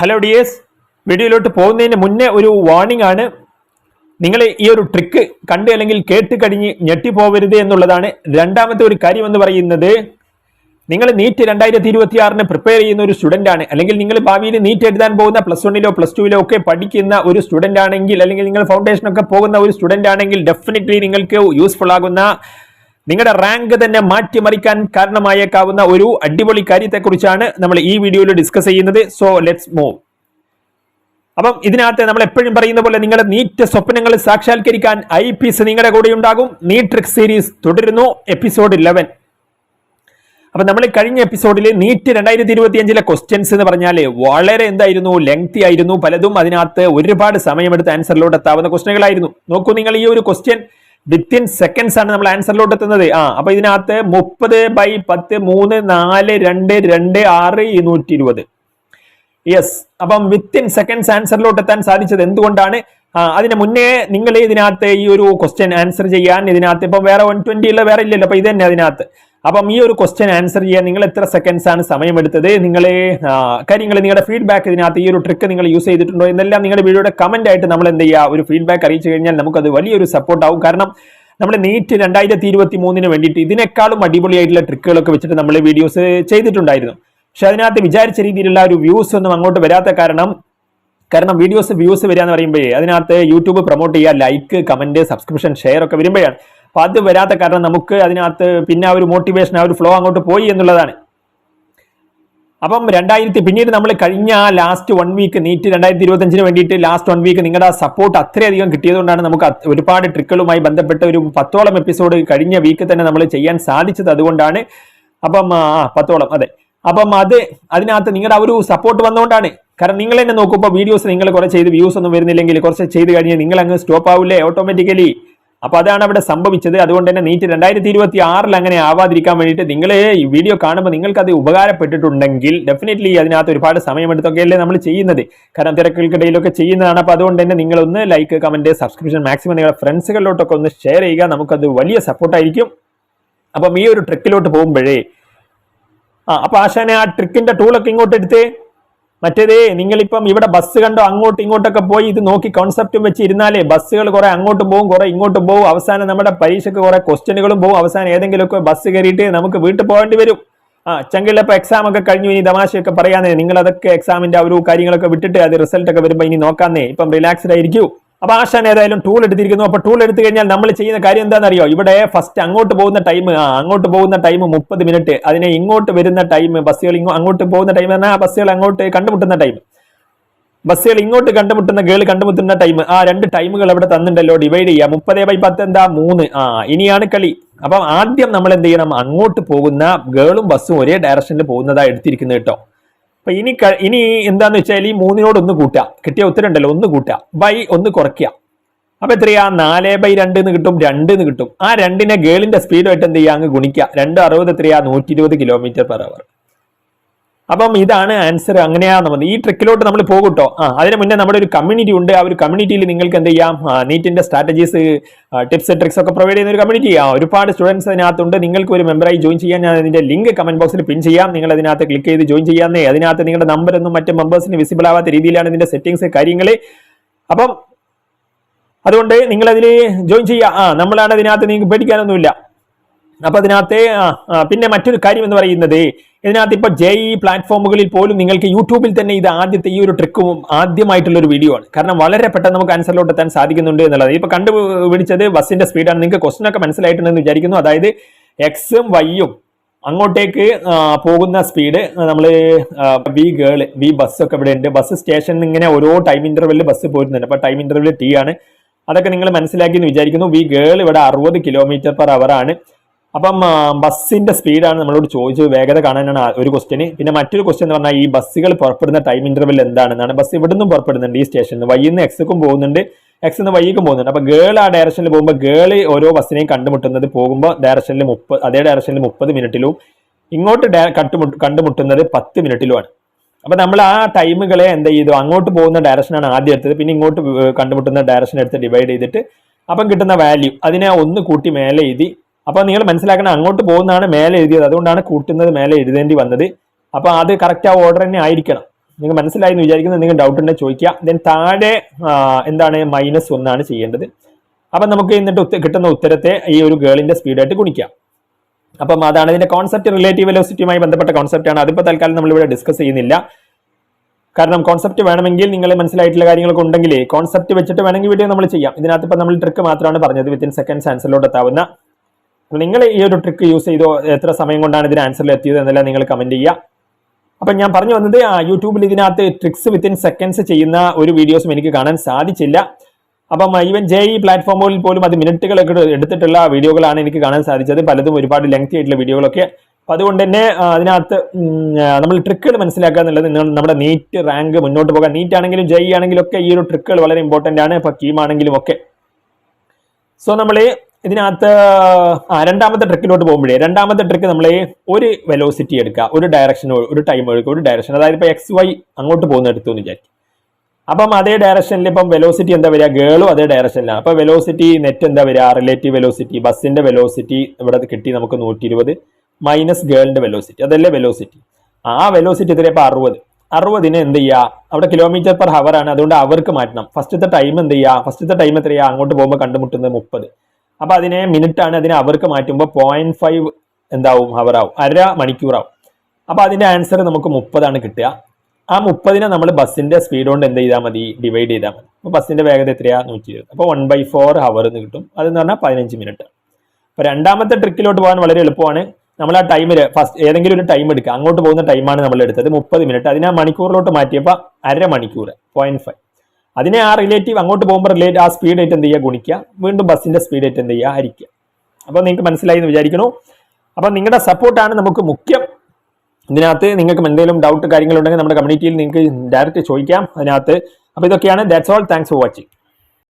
Hello dears വീഡിയോയിലോട്ട് പോകുന്നതിന് മുന്നേ ഒരു വാർണിംഗ് ആണ്. നിങ്ങൾ ഈ ഒരു ട്രിക്ക് കണ്ട് അല്ലെങ്കിൽ കേട്ട് കഴിഞ്ഞ് ഞെട്ടിപ്പോവരുത് എന്നുള്ളതാണ് രണ്ടാമത്തെ ഒരു കാര്യം എന്ന് പറയുന്നത്. നിങ്ങൾ നീറ്റ് രണ്ടായിരത്തി ഇരുപത്തി ആറിന് പ്രിപ്പയർ ചെയ്യുന്ന ഒരു സ്റ്റുഡന്റ് ആണ്. അല്ലെങ്കിൽ നിങ്ങൾ ഭാവിയിൽ നീറ്റ് എഴുതാൻ പോകുന്ന പ്ലസ് വണ്ണിലോ പ്ലസ് ടുവിലോ ഒക്കെ പഠിക്കുന്ന ഒരു സ്റ്റുഡന്റ് ആണെങ്കിൽ അല്ലെങ്കിൽ നിങ്ങൾ ഫൗണ്ടേഷനൊക്കെ പോകുന്ന ഒരു സ്റ്റുഡന്റ് ആണെങ്കിൽ ഡെഫിനറ്റ്ലി നിങ്ങൾക്ക് യൂസ്ഫുൾ ആകുന്ന നിങ്ങളുടെ റാങ്ക് തന്നെ മാറ്റിമറിക്കാൻ കാരണമായേക്കാവുന്ന ഒരു അടിപൊളി കാര്യത്തെക്കുറിച്ചാണ് നമ്മൾ ഈ വീഡിയോയിൽ ഡിസ്കസ് ചെയ്യുന്നത്. സോ ലെറ്റ്സ് മൂവ് അപ്പം ഇതിനകത്ത് നമ്മൾ എപ്പോഴും പറയുന്ന പോലെ നിങ്ങളുടെ നീറ്റ് സ്വപ്നങ്ങൾ സാക്ഷാത്കരിക്കാൻ ഐ പീസ് നിങ്ങളുടെ കൂടെ ഉണ്ടാകും. നീറ്റ് ട്രിക് സീരീസ് തുടരുന്നു. എപ്പിസോഡ് ഇലവൻ അപ്പൊ നമ്മൾ കഴിഞ്ഞ എപ്പിസോഡിൽ നീറ്റ് രണ്ടായിരത്തി ഇരുപത്തി അഞ്ചിലെ ക്വസ്റ്റ്യൻസ് എന്ന് പറഞ്ഞാൽ വളരെ എന്തായിരുന്നു? ലെങ്തി ആയിരുന്നു. പലതും അതിനകത്ത് ഒരുപാട് സമയമെടുത്ത് ആൻസറിലോട്ട് എത്താവുന്ന ക്വസ്റ്റ്യനുകളായിരുന്നു നോക്കൂ നിങ്ങൾ ഈ ഒരു ക്വസ്റ്റ്യൻ വിത്തിൻ സെക്കൻഡ്സ് ആണ് നമ്മൾ ആൻസറിലോട്ട് എത്തുന്നത്. ആ അപ്പൊ ഇതിനകത്ത് മുപ്പത് ബൈ പത്ത് മൂന്ന് നാല് രണ്ട് രണ്ട് ആറ് ഇരുന്നൂറ്റി ഇരുപത് യെസ് അപ്പം വിത്തിൻ സെക്കൻഡ്സ് ആൻസറിലോട്ട് എത്താൻ സാധിച്ചത് എന്തുകൊണ്ടാണ്? അതിന് മുന്നേ നിങ്ങൾ ഇതിനകത്ത് ഈ ഒരു ക്വസ്റ്റ്യൻ ആൻസർ ചെയ്യാൻ ഇതിനകത്ത് ഇപ്പം വേറെ വൺ ട്വന്റി ഉള്ള വേറെ ഇല്ലല്ലോ അപ്പൊ ഇത് തന്നെ അതിനകത്ത്. അപ്പം ഈ ഒരു ക്വസ്റ്റ്യൻ ആൻസർ ചെയ്യാൻ നിങ്ങൾ എത്ര സെക്കൻഡ്സ് ആണ് സമയമെടുത്തത്? നിങ്ങൾ കാര്യങ്ങൾ നിങ്ങളുടെ ഫീഡ്ബാക്ക് ഇതിനകത്ത് ഈ ഒരു ട്രിക്ക് നിങ്ങൾ യൂസ് ചെയ്തിട്ടുണ്ടോ എന്നെല്ലാം നിങ്ങളുടെ വീഡിയോയുടെ കമന്റ് ആയിട്ട് നമ്മൾ എന്ത് ചെയ്യുക? ഒരു ഫീഡ്ബാക്ക് അറിയിച്ചു കഴിഞ്ഞാൽ നമുക്കത് വലിയൊരു സപ്പോർട്ട് ആവും. കാരണം നമ്മൾ നീറ്റ് രണ്ടായിരത്തി ഇരുപത്തി മൂന്നിന് വേണ്ടിയിട്ട് ഇതിനേക്കാളും അടിപൊളിയായിട്ടുള്ള ട്രിക്കുകളൊക്കെ വെച്ചിട്ട് നമ്മൾ വീഡിയോസ് ചെയ്തിട്ടുണ്ടായിരുന്നു. പക്ഷെ അതിനകത്ത് വിചാരിച്ച രീതിയിലുള്ള ഒരു വ്യൂസ് ഒന്നും അങ്ങോട്ട് വരാത്ത കാരണം കാരണം വീഡിയോസ് വ്യൂസ് വരിക എന്ന് പറയുമ്പോഴേ അതിനകത്ത് യൂട്യൂബ് പ്രൊമോട്ട് ചെയ്യുക ലൈക്ക് കമന്റ് സബ്സ്ക്രിപ്ഷൻ ഷെയർ ഒക്കെ വരുമ്പോഴാണ്. അപ്പൊ അത് വരാത്ത കാരണം നമുക്ക് അതിനകത്ത് പിന്നെ ആ ഒരു മോട്ടിവേഷൻ ആ ഒരു ഫ്ലോ അങ്ങോട്ട് പോയി എന്നുള്ളതാണ്. അപ്പം രണ്ടായിരത്തി പിന്നീട് നമ്മൾ കഴിഞ്ഞ ലാസ്റ്റ് വൺ വീക്ക് നീറ്റ് രണ്ടായിരത്തി ഇരുപത്തഞ്ചിന് വേണ്ടിയിട്ട് ലാസ്റ്റ് വൺ വീക്ക് നിങ്ങളുടെ ആ സപ്പോർട്ട് അത്രയധികം കിട്ടിയതുകൊണ്ടാണ് നമുക്ക് ഒരുപാട് ട്രിക്കുകളുമായി ബന്ധപ്പെട്ട ഒരു പത്തോളം എപ്പിസോഡ് കഴിഞ്ഞ വീക്ക് തന്നെ നമ്മൾ ചെയ്യാൻ സാധിച്ചത് അതുകൊണ്ടാണ്. അപ്പം പത്തോളം അതെ. അപ്പം അത് അതിനകത്ത് നിങ്ങളുടെ ആ ഒരു സപ്പോർട്ട് വന്നുകൊണ്ടാണ് കാരണം നിങ്ങൾ തന്നെ നോക്കുമ്പോൾ വീഡിയോസ് നിങ്ങൾ കുറെ ചെയ്ത് വ്യൂസ് ഒന്നും വരുന്നില്ലെങ്കിൽ കുറച്ച് ചെയ്ത് കഴിഞ്ഞാൽ നിങ്ങൾ അങ്ങ് സ്റ്റോപ്പ് ആവില്ലേ ഓട്ടോമാറ്റിക്കലി അപ്പൊ അതാണ് അവിടെ സംഭവിച്ചത്. അതുകൊണ്ട് തന്നെ നീറ്റ് രണ്ടായിരത്തി ഇരുപത്തി ആറിൽ അങ്ങനെ ആവാതിരിക്കാൻ വേണ്ടിയിട്ട് നിങ്ങൾ ഈ വീഡിയോ കാണുമ്പോൾ നിങ്ങൾക്ക് അത് ഉപകാരപ്പെട്ടിട്ടുണ്ടെങ്കിൽ ഡെഫിനറ്റ്ലി അതിനകത്ത് ഒരുപാട് സമയമെടുത്തൊക്കെയല്ലേ നമ്മൾ ചെയ്യുന്നത്. കാരണം തിരക്കുകൾക്കിടയിലൊക്കെ ചെയ്യുന്നതാണ്. അപ്പൊ അതുകൊണ്ട് തന്നെ നിങ്ങളൊന്ന് ലൈക്ക് കമന്റ് സബ്സ്ക്രിപ്ഷൻ മാക്സിമം നിങ്ങളുടെ ഫ്രണ്ട്സുകളിലോട്ടൊക്കെ ഒന്ന് ഷെയർ ചെയ്യുക. നമുക്കത് വലിയ സപ്പോർട്ടായിരിക്കും അപ്പം ഈ ഒരു ട്രിക്കിലോട്ട് പോകുമ്പോഴേ ആ അപ്പൊ ആശാനെ ആ ട്രിക്കിന്റെ ടൂളൊക്കെ ഇങ്ങോട്ട് എടുത്തേ മറ്റേതേ നിങ്ങളിപ്പം ഇവിടെ ബസ് കണ്ടോ അങ്ങോട്ടും ഇങ്ങോട്ടൊക്കെ പോയി ഇത് നോക്കി കോൺസെപ്റ്റും വെച്ച് ഇരുന്നാലേ ബസ്സുകൾ കുറെ അങ്ങോട്ടും പോകും കുറെ ഇങ്ങോട്ടും പോകും അവസാനം നമ്മുടെ പരീക്ഷയ്ക്ക് കുറെ ക്വസ്റ്റ്യനുകളും പോകും അവസാനം ഏതെങ്കിലുമൊക്കെ ബസ് കയറിയിട്ട് നമുക്ക് വീട്ടിൽ പോകേണ്ടി വരും. ആ ചെങ്കിലപ്പോ എക്സാം ഒക്കെ കഴിഞ്ഞു ഇനി തമാശയൊക്കെ പറയാന്നേ നിങ്ങൾ അതൊക്കെ എക്സാമിന്റെ ആ ഒരു കാര്യങ്ങളൊക്കെ വിട്ടിട്ട് അത് റിസൾട്ടൊക്കെ വരുമ്പോൾ ഇനി നോക്കാന്നേ. ഇപ്പം റിലാക്സ്ഡ് ആയിരിക്കൂ. അപ്പൊ ആശാൻ ഏതായാലും ടൂൾ എടുത്തിരിക്കുന്നു. അപ്പൊ ടൂൾ എടുത്തു കഴിഞ്ഞാൽ നമ്മൾ ചെയ്യുന്ന കാര്യം എന്താണെന്നറിയോ? ഇവിടെ ഫസ്റ്റ് അങ്ങോട്ട് പോകുന്ന ടൈം ആ അങ്ങോട്ട് പോകുന്ന ടൈം മുപ്പത് മിനിറ്റ് അതിനെ ഇങ്ങോട്ട് വരുന്ന ടൈം ബസ്സുകൾ ഇങ്ങോ അങ്ങോട്ട് പോകുന്ന ടൈം ആ ബസ്സുകൾ അങ്ങോട്ട് കണ്ടുമുട്ടുന്ന ടൈം ബസ്സുകൾ ഇങ്ങോട്ട് കണ്ടുമുട്ടുന്ന ഗേൾ കണ്ടുമുട്ടുന്ന ടൈം ആ രണ്ട് ടൈമുകൾ ഇവിടെ തന്നിട്ടുണ്ടല്ലോ ഡിവൈഡ് ചെയ്യുക. മുപ്പത് ബൈ പത്ത് എന്താ? മൂന്ന്. ആ ഇനിയാണ് കളി. അപ്പം ആദ്യം നമ്മൾ എന്ത് ചെയ്യണം? അങ്ങോട്ട് പോകുന്ന ഗേളും ബസ്സും ഒരേ ഡയറക്ഷനിൽ പോകുന്നതാ എടുത്തിരിക്കുന്നത് കേട്ടോ. അപ്പൊ ഇനി ഇനി എന്താന്ന് വെച്ചാൽ ഈ മൂന്നിനോട് ഒന്ന് കൂട്ടുക. കിട്ടിയ ഉത്തരം ഉണ്ടല്ലോ ഒന്ന് കൂട്ടുക. ബൈ ഒന്ന് കുറയ്ക്കുക. അപ്പൊ എത്രയാ? നാല് ബൈ രണ്ട് എന്ന് കിട്ടും രണ്ട് എന്ന് കിട്ടും. ആ രണ്ടിനെ ഗേളിന്റെ സ്പീഡുമായിട്ട് എന്ത് ചെയ്യുക? അങ്ങ് ഗുണിക്കുക. രണ്ട് അറുപത് എത്രയാ? നൂറ്റി ഇരുപത് കിലോമീറ്റർ പെർ അവർ അപ്പം ഇതാണ് ആൻസർ അങ്ങനെയാണ്? മതി ഈ ട്രിക്കിലോട്ട് നമ്മൾ പോകട്ടോ? ആ അതിന് മുന്നേ നമ്മുടെ ഒരു കമ്മ്യൂണിറ്റി ഉണ്ട്. ആ ഒരു കമ്മ്യൂണിറ്റിയിൽ നിങ്ങൾക്ക് എന്ത് ചെയ്യാം? നീറ്റിന്റെ സ്ട്രാറ്റജീസ് ടിപ്സ് ട്രിക്സ് ഒക്കെ പ്രൊവൈഡ് ചെയ്യുന്ന ഒരു കമ്മ്യൂണിറ്റി ആ ഒരുപാട് സ്റ്റുഡൻസ് അതിനകത്തുണ്ട്. നിങ്ങൾക്ക് ഒരു മെമ്പറായി ജോയിൻ ചെയ്യാൻ ഞാൻ അതിന്റെ ലിങ്ക് കമന്റ് ബോക്സിൽ പിൻ ചെയ്യാം. നിങ്ങൾ അതിനകത്ത് ക്ലിക്ക് ചെയ്ത് ജോയിൻ ചെയ്യാന്നേ. അതിനകത്ത് നിങ്ങളുടെ നമ്പർ ഒന്നും മറ്റ് മെമ്പേഴ്സിന് വിസിബിൾ ആവാത്ത രീതിയിലാണ് ഇതിന്റെ സെറ്റിംഗ്സ് കാര്യങ്ങൾ അപ്പം അതുകൊണ്ട് നിങ്ങൾ അതിൽ ജോയിൻ ചെയ്യുക ആ നമ്മളാണ് അതിനകത്ത് നിങ്ങൾക്ക് പേടിക്കാനൊന്നുമില്ല. അപ്പൊ അതിനകത്ത് പിന്നെ മറ്റൊരു കാര്യം എന്ന് പറയുന്നത് ഇതിനകത്ത് ഇപ്പോൾ ജെ ഇ പ്ലാറ്റ്ഫോമുകളിൽ പോലും നിങ്ങൾക്ക് യൂട്യൂബിൽ തന്നെ ഇത് ആദ്യത്തെ ഈ ഒരു ട്രിക്കും ആദ്യമായിട്ടുള്ള ഒരു വീഡിയോ ആണ്. കാരണം വളരെ പെട്ടെന്ന് നമുക്ക് ആൻസറിലോട്ട് എത്താൻ സാധിക്കുന്നുണ്ട് എന്നുള്ളത്. ഇപ്പൊ കണ്ടുപിടിച്ചത് ബസ്സിന്റെ സ്പീഡാണ് നിങ്ങൾക്ക് ക്വസ്റ്റൻ ഒക്കെ മനസ്സിലായിട്ടുണ്ടെന്ന് വിചാരിക്കുന്നു. അതായത് എക്സും വൈയും അങ്ങോട്ടേക്ക് പോകുന്ന സ്പീഡ് നമ്മൾ വി ഗേൾ വി ബസ്സൊക്കെ ഇവിടെ ഉണ്ട്. ബസ് സ്റ്റേഷനിൽ ഇങ്ങനെ ഓരോ ടൈം ഇന്റർവെല്ലിൽ ബസ് പോരുന്നുണ്ട്. അപ്പോൾ ടൈം ഇന്റർവെല്ലിൽ ടി ആണ്. അതൊക്കെ നിങ്ങൾ മനസ്സിലാക്കി എന്ന് വിചാരിക്കുന്നു. വി ഗേൾ ഇവിടെ അറുപത് കിലോമീറ്റർ പെർ അവർ ആണ്. അപ്പം ബസ്സിന്റെ സ്പീഡാണ് നമ്മളോട് ചോദിച്ചത്. വേഗത കാണാനാണ് ഒരു ക്വസ്റ്റ്യൻ പിന്നെ മറ്റൊരു ക്വസ്റ്റ്യൻ എന്ന് പറഞ്ഞാൽ ഈ ബസ്സുകൾ പുറപ്പെടുന്ന ടൈം ഇന്റർവെൽ എന്താണെന്നാണ്. ബസ് ഇവിടെ നിന്നും പുറപ്പെടുന്നുണ്ട് ഈ സ്റ്റേഷനിൽ നിന്ന് വൈകുന്ന എക്സക്കും പോകുന്നുണ്ട്. എക്സ് നിന്ന് വൈക്കും പോകുന്നുണ്ട്. അപ്പൊ ഗേൾ ആ ഡയറക്ഷനിൽ പോകുമ്പോൾ ഗേൾ ഓരോ ബസ്സിനെയും കണ്ടുമുട്ടുന്നത് പോകുമ്പോൾ ഡയറക്ഷനിൽ മുപ്പത് അതേ ഡയറക്ഷനിൽ മുപ്പത് മിനിറ്റിലും ഇങ്ങോട്ട് കണ്ടുമുട്ട് കണ്ടുമുട്ടുന്നത് പത്ത് മിനിറ്റിലുമാണ്. അപ്പൊ നമ്മൾ ആ ടൈമുകളെ എന്ത് ചെയ്തു? അങ്ങോട്ട് പോകുന്ന ഡയറക്ഷനാണ് ആദ്യം എടുത്തത്. പിന്നെ ഇങ്ങോട്ട് കണ്ടുമുട്ടുന്ന ഡയറക്ഷൻ എടുത്ത് ഡിവൈഡ് ചെയ്തിട്ട് അപ്പം കിട്ടുന്ന വാല്യൂ അതിനെ ഒന്ന് കൂട്ടി മേലെ എഴുതി അപ്പൊ നിങ്ങൾ മനസ്സിലാക്കണം അങ്ങോട്ട് പോകുന്നതാണ് മേലെ എഴുതിയത്. അതുകൊണ്ടാണ് കൂട്ടുന്നത് മേലെ എഴുതേണ്ടി വന്നത്. അപ്പോൾ അത് കറക്റ്റ് ആ ഓർഡർ തന്നെ ആയിരിക്കണം. നിങ്ങൾ മനസ്സിലായി എന്ന് വിചാരിക്കുന്നത് എന്തെങ്കിലും ഡൗട്ട് ഉണ്ടെങ്കിൽ ചോദിക്കുക. ദെൻ താഴെ എന്താണ് മൈനസ് ഒന്നാണ് ചെയ്യേണ്ടത്. അപ്പം നമുക്ക് എന്നിട്ട് കിട്ടുന്ന ഉത്തരത്തെ ഈ ഒരു ഗേളിന്റെ സ്പീഡായിട്ട് ഗുണിക്കാം. അപ്പം അതാണ് ഇതിന്റെ കോൺസെപ്റ്റ് റിലേറ്റീവ് വെലോസിറ്റിയുമായി ബന്ധപ്പെട്ട കോൺസെപ്റ്റ് ആണ്. അതിപ്പോൾ തൽക്കാലം നമ്മളിവിടെ ഡിസ്കസ് ചെയ്യുന്നില്ല. കാരണം കോൺസെപ്റ്റ് വേണമെങ്കിൽ നിങ്ങൾ മനസ്സിലായിട്ടുള്ള കാര്യങ്ങളൊക്കെ ഉണ്ടെങ്കിൽ കോൺസെപ്റ്റ് വെച്ചിട്ട് വേണമെങ്കിൽ വീഡിയോ നമ്മൾ ചെയ്യാം. ഇതിനകത്ത് ഇപ്പം നമ്മൾ ട്രിക്ക് മാത്രമാണ് പറഞ്ഞത്. വിത്തിൻ സെക്കൻഡ് ആൻസറിലോട്ട് എത്താവുന്ന അപ്പോൾ നിങ്ങൾ ഈ ഒരു ട്രിക്ക് യൂസ് ചെയ്തോ എത്ര സമയം കൊണ്ടാണ് ഇതിന് ആൻസറിൽ എത്തിയത് എന്നെല്ലാം നിങ്ങൾ കമന്റ് ചെയ്യുക. അപ്പം ഞാൻ പറഞ്ഞു വന്നത് യൂട്യൂബിൽ ഇതിനകത്ത് ട്രിക്സ് വിത്തിൻ സെക്കൻഡ്സ് ചെയ്യുന്ന ഒരു വീഡിയോസും എനിക്ക് കാണാൻ സാധിച്ചില്ല. അപ്പം ഈവൻ ജെ ഇ പ്ലാറ്റ്ഫോമുകളിൽ പോലും അത് മിനിറ്റുകളൊക്കെ എടുത്തിട്ടുള്ള വീഡിയോകളാണ് എനിക്ക് കാണാൻ സാധിച്ചത്. പലതും ഒരുപാട് ലെങ്തി ആയിട്ടുള്ള വീഡിയോകളൊക്കെ അപ്പം അതുകൊണ്ട് തന്നെ അതിനകത്ത് നമ്മൾ ട്രിക്കുകൾ മനസ്സിലാക്കുക എന്നുള്ളത് നമ്മുടെ നീറ്റ് റാങ്ക് മുന്നോട്ട് പോകാൻ നീറ്റ് ആണെങ്കിലും ജെ ഇ ആണെങ്കിലും ഒക്കെ ഈ ഒരു ട്രിക്കുകൾ വളരെ ഇമ്പോർട്ടന്റ് ആണ്. ഇപ്പം കീമാണെങ്കിലും ഒക്കെ. സോ നമ്മൾ ഇതിനകത്ത് രണ്ടാമത്തെ ട്രിക്കിലോട്ട് പോകുമ്പോഴേ രണ്ടാമത്തെ ട്രിക്ക് നമ്മൾ ഒരു വെലോസിറ്റി എടുക്കുക ഒരു ഡയറക്ഷൻ ഒരു ടൈം എടുക്കുക ഒരു ഡയറക്ഷൻ അതായത് ഇപ്പോൾ എക്സ് വൈ അങ്ങോട്ട് പോകുന്ന എടുത്തു എന്ന് വിചാരിക്കും. അപ്പം അതേ ഡയറക്ഷനിൽ ഇപ്പം വെലോസിറ്റി എന്താ വരിക? ഗേളും അതേ ഡയറക്ഷനിലാണ് അപ്പോൾ വെലോസിറ്റി നെറ്റ് എന്താ വരിക? റിലേറ്റീവ് വെലോസിറ്റി ബസ്സിന്റെ വെലോസിറ്റി ഇവിടെ കിട്ടി നമുക്ക് നൂറ്റി ഇരുപത് മൈനസ് ഗേളിന്റെ വെലോസിറ്റി അതല്ലേ വെലോസിറ്റി ആ വെലോസിറ്റി എത്രയാ? ഇപ്പോൾ അറുപത്. അറുപതിന് എന്ത് ചെയ്യുക? അവിടെ കിലോമീറ്റർ പെർ ഹവർ ആണ്. അതുകൊണ്ട് അവർക്ക് മാറ്റണം. ഫസ്റ്റത്തെ ടൈം എന്ത് ചെയ്യുക? ഫസ്റ്റത്തെ ടൈം എത്രയാണ് അങ്ങോട്ട് പോകുമ്പോൾ കണ്ടുമുട്ടുന്നത് മുപ്പത്. അപ്പൊ അതിനെ മിനിറ്റ് ആണ് അതിനെ അവർക്ക് മാറ്റുമ്പോൾ പോയിന്റ് ഫൈവ് എന്താവും? ഹവർ ആവും. അര മണിക്കൂറാവും അപ്പൊ അതിന്റെ ആൻസർ നമുക്ക് മുപ്പതാണ് കിട്ടുക. ആ മുപ്പതിനെ നമ്മൾ ബസ്സിന്റെ സ്പീഡ് കൊണ്ട് എന്ത് ചെയ്താൽ മതി? ഡിവൈഡ് ചെയ്താൽ മതി. അപ്പോൾ ബസ്സിന്റെ വേഗത എത്രയാ? നൂറ്റി ഇരുപത് അപ്പോൾ വൺ ബൈ ഫോർ ഹവർ എന്ന് കിട്ടും. അതെന്ന് പറഞ്ഞാൽ പതിനഞ്ച് മിനിറ്റ് അപ്പോൾ രണ്ടാമത്തെ ട്രിക്കിലോട്ട് പോകാൻ വളരെ എളുപ്പമാണ്. നമ്മൾ ആ ടൈമിൽ ഫസ്റ്റ് ഏതെങ്കിലും ഒരു ടൈം എടുക്കുക. അങ്ങോട്ട് പോകുന്ന ടൈമാണ് നമ്മൾ എടുത്തത്. മുപ്പത് മിനിറ്റ് അതിനെ മണിക്കൂറിലോട്ട് മാറ്റിയപ്പോൾ അര മണിക്കൂർ. പോയിന്റ് ഫൈവ് അതിനെ ആ റിലേറ്റീവ് അങ്ങോട്ട് പോകുമ്പോൾ റിലേറ്റ് ആ സ്പീഡ് ആയിട്ട് എന്ത് ചെയ്യുക? ഗുണിക്കുക. വീണ്ടും ബസ്സിന്റെ സ്പീഡ് ആയിട്ട് എന്ത് ചെയ്യുക? ഹരിക്കുക. അപ്പോൾ നിങ്ങൾക്ക് മനസ്സിലായി എന്ന് വിചാരിക്കുന്നു. അപ്പോൾ നിങ്ങളുടെ സപ്പോർട്ടാണ് നമുക്ക് മുഖ്യം. ഇതിനകത്ത് നിങ്ങൾക്ക് എന്തെങ്കിലും ഡൗട്ട് കാര്യങ്ങളുണ്ടെങ്കിൽ നമ്മുടെ കമ്മ്യൂണിറ്റിയിൽ നിങ്ങൾക്ക് ഡയറക്റ്റ് ചോദിക്കാം. അതിനകത്ത്. അപ്പോൾ ഇതൊക്കെയാണ്. That's all thanks for watching